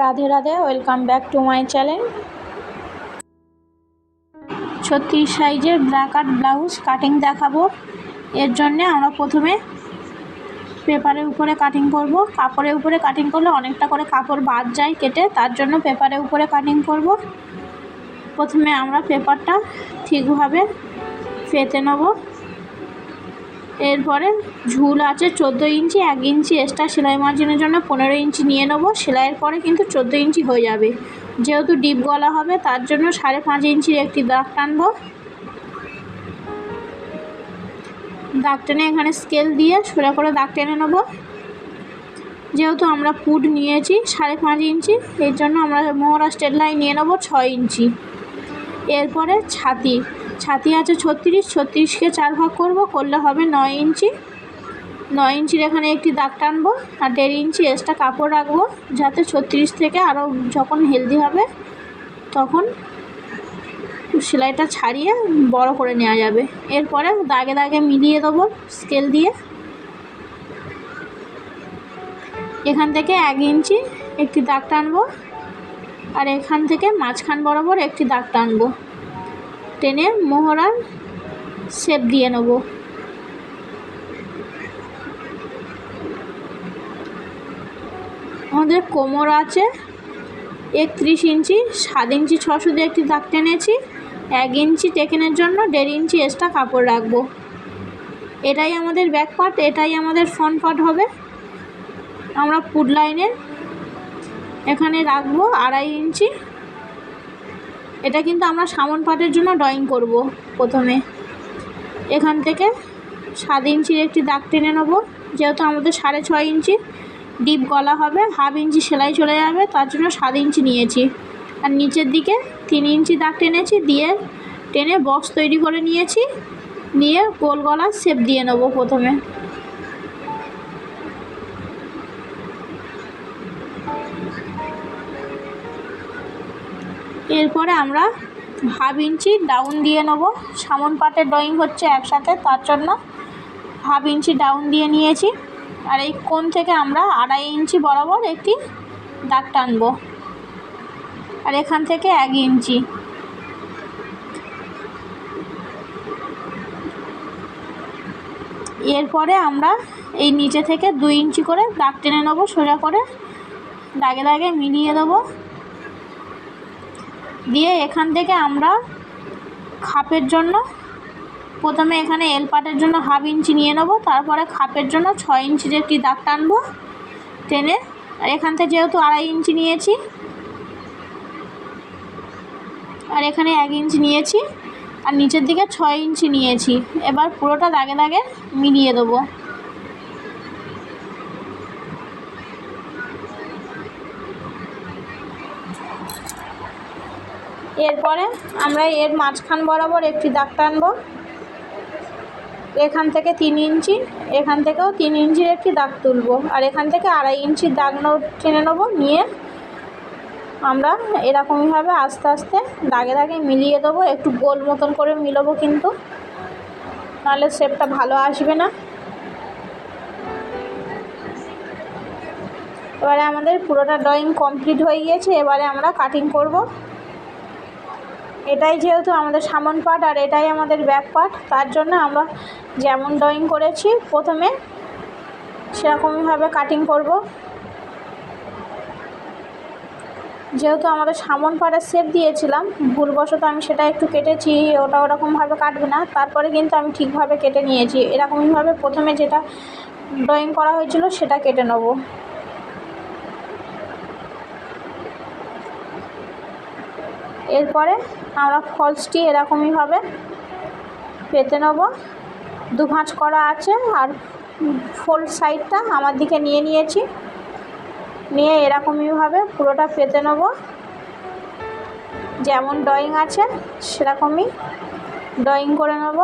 Radhe Radhe welcome back to my channel ছত্রিশ সাইজের art blouse cutting দেখাবো। এর জন্যে আমরা প্রথমে পেপারের উপরে কাটিং করব। কাপড়ের উপরে কাটিং করলে অনেকটা করে কাপড় বাদ যায় কেটে, তার জন্য পেপারের উপরে কাটিং করব। প্রথমে আমরা পেপারটা ঠিকভাবে ফেতে নেব। এরপরে ঝুল আছে চোদ্দ ইঞ্চি, এক ইঞ্চি এক্সট্রা সেলাই মার্জিনের জন্য পনেরো ইঞ্চি নিয়ে নেব। সেলাইয়ের পরে কিন্তু চোদ্দ ইঞ্চি হয়ে যাবে। যেহেতু ডিপ গলা হবে, তার জন্য সাড়ে পাঁচ ইঞ্চির একটি দাগ টানবো। দাগ টেনে এখানে স্কেল দিয়ে সোজা করে দাগ টেনে নেব। যেহেতু আমরা পুট নিয়েছি সাড়ে পাঁচ ইঞ্চি, এর জন্য আমরা মোহরা স্টেট লাইন নিয়ে নেব ছয় ইঞ্চি। এরপরে ছাতি। ছাতি আছে ছত্রিশ, ছত্রিশকে চার ভাগ করব, করলে হবে নয় ইঞ্চি। নয় ইঞ্চির এখানে একটি দাগ টানবো আর দেড় ইঞ্চি এক্সট্রা কাপড় রাখব যাতে ছত্রিশ থেকে আরও যখন হেলদি হবে তখন সেলাইটা ছাড়িয়ে বড় করে নেওয়া যাবে। এরপরে দাগে দাগে মিলিয়ে দেবো স্কেল দিয়ে। এখান থেকে এক ইঞ্চি একটি দাগ টানবো আর এখান থেকে মাঝখান বরাবর একটি দাগ টানবো। টেনে মোহরার শেপ দিয়ে নেব। আমাদের কোমর আছে, একত্রিশ ইঞ্চি, সাত ইঞ্চি, ছশো দিয়ে একটি দাগ টেনেছি, এক ইঞ্চি টেকেনের জন্য দেড় ইঞ্চি এক্সট্রা কাপড় রাখব। এটাই আমাদের ব্যাক পার্ট এটাই আমাদের ফ্রন্ট পার্ট হবে। আমরা ফুড লাইনের এখানে রাখব আড়াই ইঞ্চি। এটা কিন্তু আমরা সামন পাটের জন্য ড্রয়িং করব প্রথমে। এখান থেকে সাত ইঞ্চির একটি দাগ টেনে নেব। যেহেতু আমাদের সাড়ে ছয় ইঞ্চি ডিপ গলা হবে, হাফ ইঞ্চি সেলাই চলে যাবে, তার জন্য সাত ইঞ্চি নিয়েছি। আর নিচের দিকে তিন ইঞ্চি দাগ টেনেছি, দিয়ে টেনে বক্স তৈরি করে নিয়েছি। নিয়ে গোল গলা শেপ দিয়ে নেব প্রথমে। এরপরে আমরা হাফ ইঞ্চি ডাউন দিয়ে নেব। সামন পাটের ড্রয়িং হচ্ছে একসাথে, তার জন্য হাফ ইঞ্চি ডাউন দিয়ে নিয়েছি। আর এই কোণ থেকে আমরা আড়াই ইঞ্চি বরাবর একটি দাগ টানবো। আর এখান থেকে এক ইঞ্চি এরপরে আমরা এই নিচে থেকে দুই ইঞ্চি করে দাগ টেনে নেব, সোজা করে দাগে দাগে মিলিয়ে দেবো। দিয়ে এখান থেকে আমরা খাপের জন্য প্রথমে এখানে এল পাটের জন্য হাফ ইঞ্চি নিয়ে নেব, তারপরে খাপের জন্য ছয় ইঞ্চির একটি দাগ টানবো টেনে, আর এখান থেকে যেহেতু আড়াই ইঞ্চি নিয়েছি, আর এখানে এক ইঞ্চি নিয়েছি, আর নিচের দিকে ছয় ইঞ্চি নিয়েছি, এবার পুরোটা দাগে দাগে মিলিয়ে দেবো। এরপরে আমরা এর মাঝখান বরাবর একটি দাগ টানবো। এখান থেকে তিন ইঞ্চি, এখান থেকেও তিন ইঞ্চির একটি দাগ তুলব। আর এখান থেকে আড়াই ইঞ্চির দাগ টেনে নেব, নিয়ে আমরা এরকমইভাবে আস্তে আস্তে দাগে দাগে মিলিয়ে দেবো। একটু গোল মতন করে মিলাবো কিন্তু, নাহলে শেপটা ভালো আসবে না। এবারে আমাদের পুরোটা ড্রয়িং কমপ্লিট হয়ে গিয়েছে, এবারে আমরা কাটিং করব। এটাই যেহেতু আমাদের সামন পার্ট আর এটাই আমাদের ব্যাক পার্ট তার জন্য আমরা যেমন ড্রয়িং করেছি প্রথমে সেরকমইভাবে কাটিং করব। যেহেতু আমাদের সামন পাড়ের শেপ দিয়েছিলাম, ভুলবশত আমি সেটা একটু কেটেছি, ওটা ওরকমভাবে কাটবে না, তারপরে কিন্তু আমি ঠিকভাবে কেটে নিয়েছি। এরকমইভাবে প্রথমে যেটা ড্রয়িং করা হয়েছিল সেটা কেটে নেব। এরপরে আমরা ফলসটি এরকমইভাবে পেতে নেব। দু ভাঁজ করা আছে আর ফোল সাইডটা আমার দিকে নিয়ে নিয়েছি। নিয়ে এরকমইভাবে পুরোটা পেতে নেব। যেমন ড্রয়িং আছে সেরকমই ড্রয়িং করে নেব।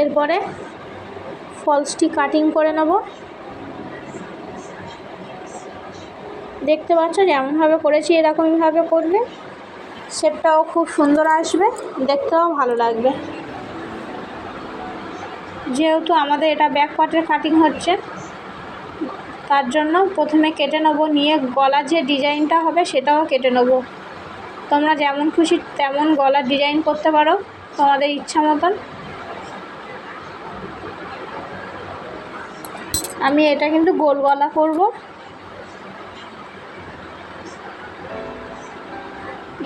এরপরে ফলসটি কাটিং করে নেব। দেখতে পাচ্ছ যেমনভাবে করেছি এরকমইভাবে করলে শেপটাও খুব সুন্দর আসবে, দেখতেও ভালো লাগবে। যেহেতু আমাদের এটা ব্যাক পার্টের কাটিং হচ্ছে, তার জন্য প্রথমে কেটে নেব, নিয়ে গলার যে ডিজাইনটা হবে সেটাও কেটে নেব। তোমরা যেমন খুশি তেমন গলার ডিজাইন করতে পারো, তোমাদের ইচ্ছা মতন। আমি এটা কিন্তু গোল গলা করব।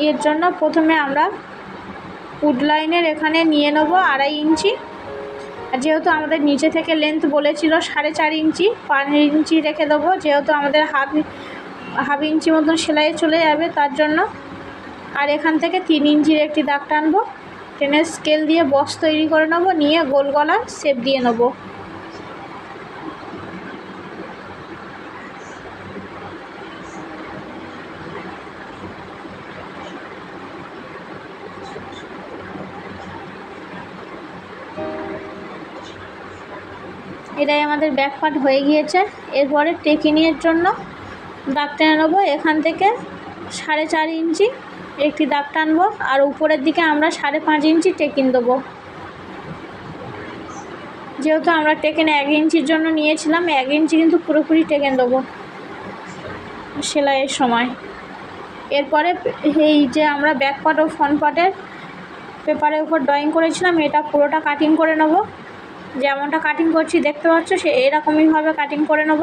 এর জন্য প্রথমে আমরা উডলাইনের এখানে নিয়ে নেব আড়াই ইঞ্চি। আর যেহেতু আমাদের নিচে থেকে লেন্থ বলেছিল সাড়ে চার ইঞ্চি, পাঁচ ইঞ্চি রেখে দেবো। যেহেতু আমাদের হাফ হাফ ইঞ্চি মতন সেলাই চলে যাবে তার জন্য। আর এখান থেকে তিন ইঞ্চির একটি দাগ টানবো। টেনে স্কেল দিয়ে বক্স তৈরি করে নেব, নিয়ে গোল গলার শেপ দিয়ে নেব। এটাই আমাদের ব্যাক পার্ট হয়ে গিয়েছে। এরপরে টেকিনিয়ের জন্য দাগ টেনে নেব। এখান থেকে সাড়ে চার ইঞ্চি একটি দাগ টানবো। আর উপরের দিকে আমরা সাড়ে পাঁচ ইঞ্চি টেকিন দেবো। যেহেতু আমরা টেকেন এক ইঞ্চির জন্য নিয়েছিলাম, এক ইঞ্চি কিন্তু পুরোপুরি টেকেন দেবো সেলাইয়ের সময়। এরপরে এই যে আমরা ব্যাক পার্ট ও ফ্রন্ট পার্টের পেপারের উপর ড্রয়িং করেছিলাম, এটা পুরোটা কাটিং করে নেব। যেমনটা কাটিং করছি, দেখতে পাচ্ছ? সে এরকমইভাবে কাটিং করে নেব।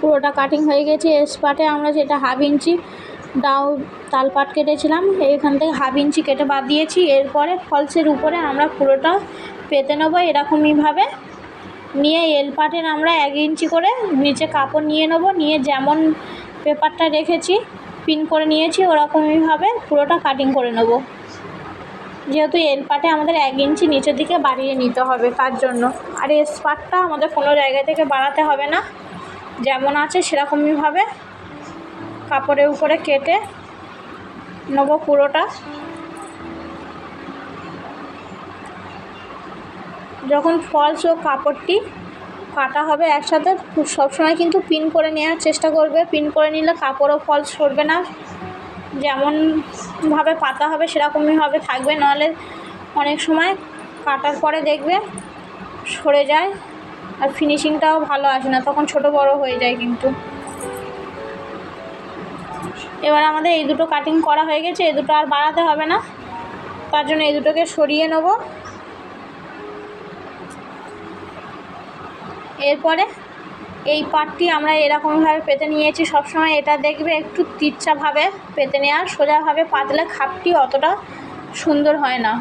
পুরোটা কাটিং হয়ে গেছে। স্পাটে আমরা যেটা হাফ ইঞ্চি ডাউ তালপাট কেটেছিলাম এখান থেকে হাফ ইঞ্চি কেটে বাদ দিয়েছি। এরপরে ফলসের উপরে আমরা পুরোটা পেতে নেব এরকমইভাবে নিয়ে এল পাটের আমরা এক ইঞ্চি করে নিচে কাপড় নিয়ে নেব, নিয়ে যেমন পেপারটা রেখেছি, পিন করে নিয়েছি ওরকমইভাবে পুরোটা কাটিং করে নেব। যেহেতু এল পাটে আমাদের এক ইঞ্চি নিচের দিকে বাড়িয়ে নিতে হবে তার জন্য। আর এস পাটটা আমাদের কোনো জায়গা থেকে বাড়াতে হবে না। যেমন আছে সেরকমইভাবে কাপড়ের উপরে কেটে নেব পুরোটা। যখন ফলস ও কাপড়টি কাটা হবে একসাথে, সবসময় কিন্তু পিন করে নেওয়ার চেষ্টা করবে। পিন করে নিলে কাপড় ও ফলস সরবে না। যেমনভাবে পাতা হবে সেরকমইভাবে থাকবে, নাহলে অনেক সময় কাটার পরে দেখবে সরে যায় আর ফিনিশিংটাও ভালো আসে না, তখন ছোট বড় হয়ে যায় কিন্তু। এবার আমাদের এই দুটো কাটিং করা হয়ে গেছে, এই দুটো আর বাড়াতে হবে না। তার জন্য এই দুটোকে সরিয়ে নেব। এরপরে এই পাটটি আমরা এরকমভাবে পেতে নিয়েছি। সবসময় এটা দেখবে একটু তিরচাভাবে পেতে নেওয়া সোজাভাবে পাতলে খাপটি অতটা সুন্দর হয় না।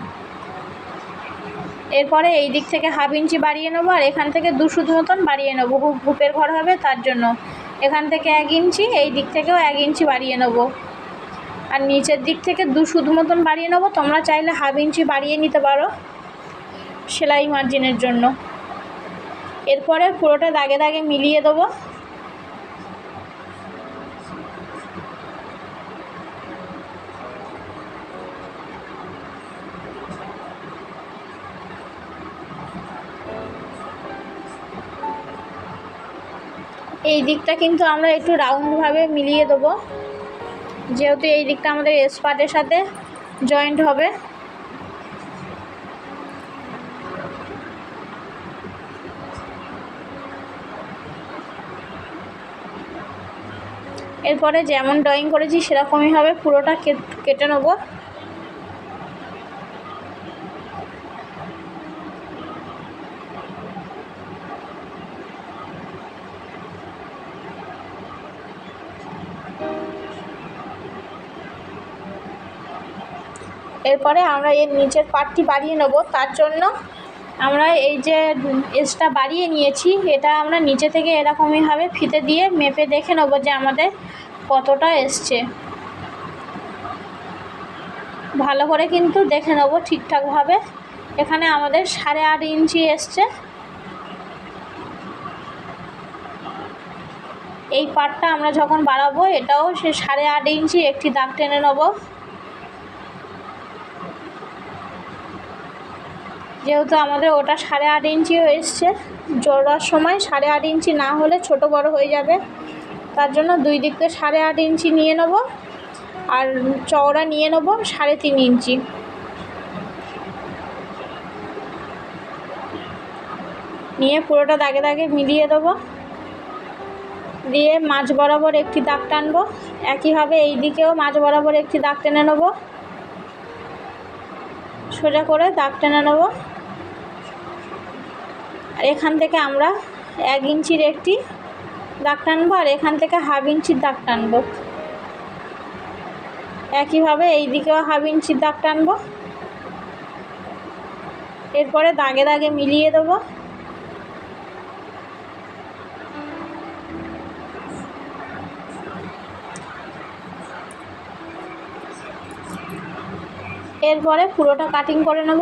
এরপরে এই দিক থেকে হাফ ইঞ্চি বাড়িয়ে নেব আর এখান থেকে দু সুদ মতন বাড়িয়ে নেব। হুপের ঘর হবে তার জন্য। এখান থেকে এক ইঞ্চি, এই দিক থেকেও এক ইঞ্চি বাড়িয়ে নেব। আর নিচের দিক থেকে দু সুদ মতন বাড়িয়ে নেব। তোমরা চাইলে হাফ ইঞ্চি বাড়িয়ে নিতে পারো সেলাই মার্জিনের জন্য। এরপরে পুরোটা দাগে দাগে মিলিয়ে দেবো। এই দিকটা কিন্তু আমরা একটু রাউন্ডভাবে মিলিয়ে দেবো। যেহেতু এই দিকটা আমাদের স্পাটের সাথে জয়েন্ট হবে। এরপরে যেমন ড্রয়িং করেছি, সেরকমই হবে। পুরোটা কেটে নেব। এরপরে আমরা এর নিচের পাটটি বাড়িয়ে নেব। তার জন্য আমরা এই যে এসটা বাড়িয়ে নিয়েছি, এটা আমরা নিচে থেকে এরকমইভাবে ফিতে দিয়ে মেপে দেখে নেব যে আমাদের কতটা এসছে। ভালো করে কিন্তু দেখে নেব ঠিকঠাকভাবে। এখানে আমাদের সাড়ে আট ইঞ্চি এসছে। এই পাটটা আমরা যখন বাড়াবো, এটাও সে সাড়ে আট ইঞ্চি একটি দাগ টেনে নেব। যেহেতু আমাদের ওটা সাড়ে আট ইঞ্চি এসছে জোড়ার সময় সাড়ে আট ইঞ্চি না হলে ছোট বড় হয়ে যাবে। তার জন্য দুই দিক থেকে সাড়ে আট ইঞ্চি নিয়ে নেব আর চওড়া নিয়ে নেব সাড়ে তিন ইঞ্চি। নিয়ে পুরোটা দাগে দাগে মিলিয়ে দেবো। দিয়ে মাছ বরাবর একটি দাগ টানবো। একইভাবে এই দিকেও মাছ বরাবর একটি দাগ টেনে নেব। সোজা করে দাগ টেনে নেব। আর এখান থেকে আমরা এক ইঞ্চির একটি দাগ টানবো আর এখান থেকে হাফ ইঞ্চির দাগ টানবো। একইভাবে এই দিকেও হাফ ইঞ্চির দাগ টানবো। এরপরে দাগে দাগে মিলিয়ে দেবো। এরপরে পুরোটা কাটিং করে নেব।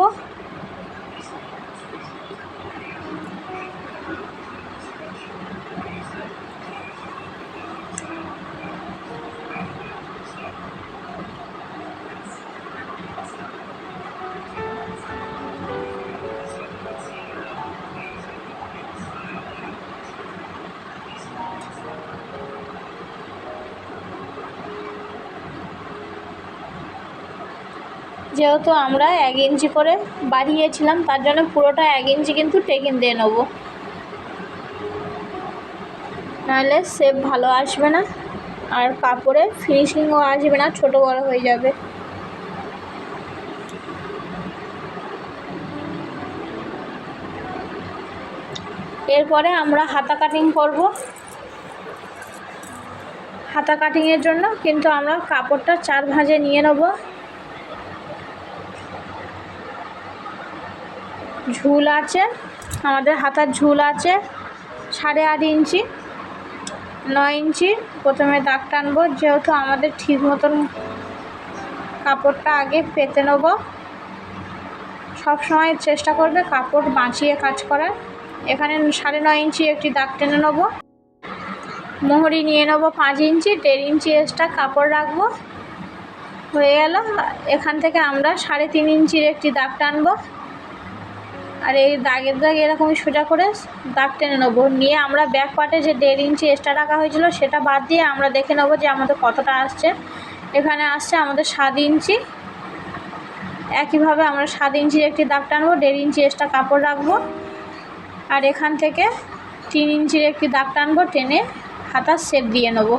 যেহেতু আমরা এক ইঞ্চি করে বাড়িয়েছিলাম, তার জন্য পুরোটা এক ইঞ্চি কিন্তু টেকিন দিয়ে নেব। নাহলে শেপ ভালো আসবে না, আর কাপড়ে ফিনিশিংও আসবে না, ছোটো বড়ো হয়ে যাবে। এরপরে আমরা হাতা কাটিং করব। হাতা কাটিংয়ের জন্য কিন্তু আমরা কাপড়টা চার ভাঁজে নিয়ে নেব। ঝুল আছে, আমাদের হাতার ঝুল আছে, সাড়ে আট ইঞ্চি, নয় ইঞ্চি, প্রথমে দাগ টানবো, যেহেতু আমাদের ঠিক মতন কাপড়টা আগে পেতে নেব। সবসময় চেষ্টা করবে কাপড় বাঁচিয়ে কাজ করার। এখানে সাড়ে নয় ইঞ্চি একটি দাগ টেনে নেব। মোহরি নিয়ে নেব পাঁচ ইঞ্চি, দেড় ইঞ্চি এক্সট্রা কাপড় রাখব। হয়ে গেল, এখান থেকে আমরা সাড়ে তিন ইঞ্চির একটি দাগ টানবো। আর এই দাগের দাগ এরকমই সোজা করে দাগ টেনে নেব। নিয়ে আমরা ব্যাক পার্টে যে দেড় ইঞ্চি এক্সট্রা রাখা হয়েছিল, সেটা বাদ দিয়ে আমরা দেখে নেব যে আমাদের কতটা আসছে। এখানে আসছে আমাদের সাত ইঞ্চি একইভাবে আমরা সাত ইঞ্চির একটি দাগ টানবো, দেড় ইঞ্চি এক্সট্রা কাপড় রাখব। আর এখান থেকে তিন ইঞ্চির একটি দাগ টানবো, টেনে হাতার শেপ দিয়ে নেব।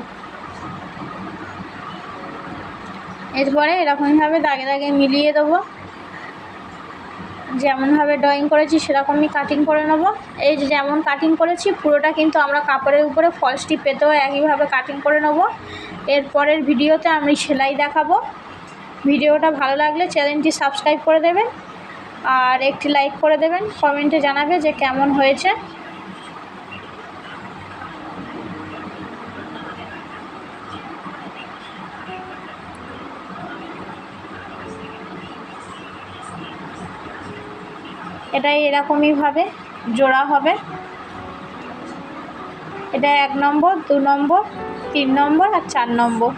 এরপরে এরকমইভাবে দাগে দাগে মিলিয়ে দেবো। যেমনভাবে ড্রয়িং করেছি, সেরকমই কাটিং করে নেব। এই যে যেমন কাটিং করেছি, পুরোটা কিন্তু আমরা কাপড়ের উপরে ফলসটি পেতেও একইভাবে কাটিং করে নেব। এরপরের ভিডিওতে আমি সেলাই দেখাবো। ভিডিওটা ভালো লাগলে চ্যানেলটি সাবস্ক্রাইব করে দেবেন, আর একটি লাইক করে দেবেন। কমেন্টে জানাবে যে কেমন হয়েছে। এটা এরকমইভাবে জোড়া হবে। এটা এক নম্বর দু নম্বর তিন নম্বর আর চার নম্বর।